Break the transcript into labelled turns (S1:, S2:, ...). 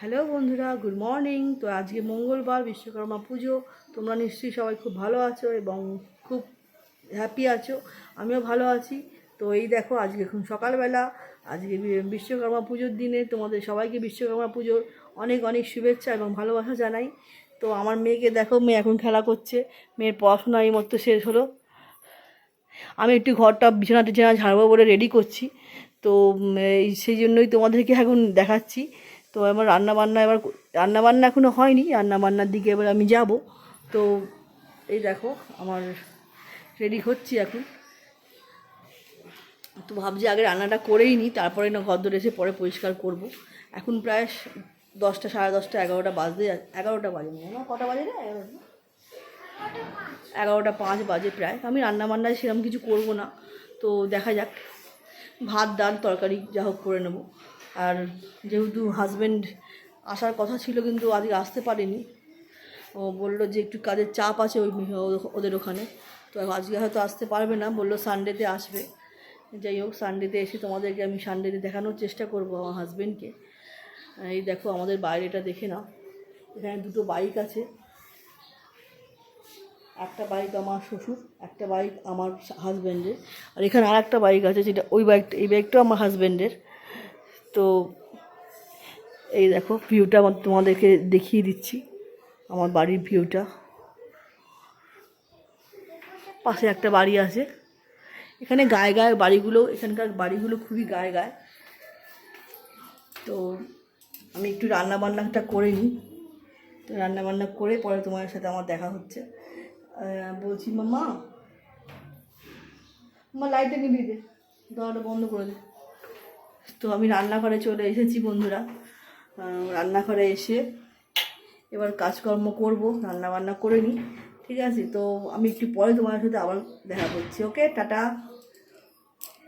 S1: Hello বন্ধুরা, good morning. তো আজকে মঙ্গলবার, বিশ্বকর্মা পুজো। তোমরা নিশ্চয়ই সবাই খুব ভালো আছো এবং খুব হ্যাপি আছো। আমিও ভালো আছি। তো এই দেখো, আজকে এখন সকালবেলা। আজকে বিশ্বকর্মা পুজোর দিনে তোমাদের সবাইকে বিশ্বকর্মা পুজোর অনেক অনেক শুভেচ্ছা এবং ভালোবাসা জানাই। তো আমার মেয়েকে দেখো, মেয়ে এখন খেলা করছে। মেয়ের পড়াশোনা এই মতো শেষ হলো। আমি একটু ঘরটা বিছানা টিছানা ঝাড়বো বলে রেডি করছি। তো এই সেই জন্যই তোমাদেরকে এখন দেখাচ্ছি। তো আমার রান্না বান্না এবার রান্না বান্না এখনও হয়নি রান্না বান্নার দিকে এবার আমি যাব। তো এই দেখো, আমার রেডি হচ্ছি এখন। তো ভাবছি আগে রান্নাটা করেই নিই তারপরে না ঘর এসে পরে পরিষ্কার করব। এখন প্রায় দশটা, সাড়ে দশটা, এগারোটা বাজতে এগারোটা বাজে না কটা বাজে না এগারোটা এগারোটা পাঁচ বাজে প্রায়। আমি রান্না বান্নায় সেরকম কিছু করব না। তো দেখা যাক, ভাত, ডাল, তরকারি, যা হোক করে নেব। আর যেহেতু হাজব্যান্ড আসার কথা ছিল কিন্তু আজকে আসতে পারেনি, ও বলল যে একটু কাজের চাপ আছে ওই ওদের ওখানে। তো আজকে হয়তো আসতে পারবে না, বলল সানডেতে আসবে। যাই হোক সানডেতে এসে তোমাদেরকে আমি সানডেতে দেখানোর চেষ্টা করব আমার হাজব্যান্ডকে এই দেখো আমাদের বাইরেটা দেখে নাও। এখানে দুটো বাইক আছে। একটা বাইক আমার শ্বশুর, একটা বাইক আমার হাজব্যান্ডের আর এখানে আর একটা বাইক আছে যেটা, ওই বাইকটা এই বাইকটাও আমার হাজব্যান্ডের তো এই দেখো ভিউটা তোমাদেরকে দেখিয়ে দিচ্ছি, আমার বাড়ির ভিউটা পাশে একটা বাড়ি আছে। এখানে গায়ে গায়ে বাড়িগুলো, এখানকার বাড়িগুলো খুবই গায়ে গায়ে। তো আমি একটু রান্না বান্নাটা করে নিই। তো রান্না বান্না করে পরে তোমার সাথে আমার দেখা হচ্ছে। বলছি মামা মা লাইটটা নিবি দে। দরজাটা বন্ধ করে দে। তো আমি রান্নাঘরে চলে এসেছি বন্ধুরা। রান্না রান্নাঘরে এসে এবার কাজকর্ম করব রান্না বান্না করে নিই। ঠিক আছে, তো আমি একটু পরে তোমার সাথে আবার দেখা করছি। ওকে, টাটা।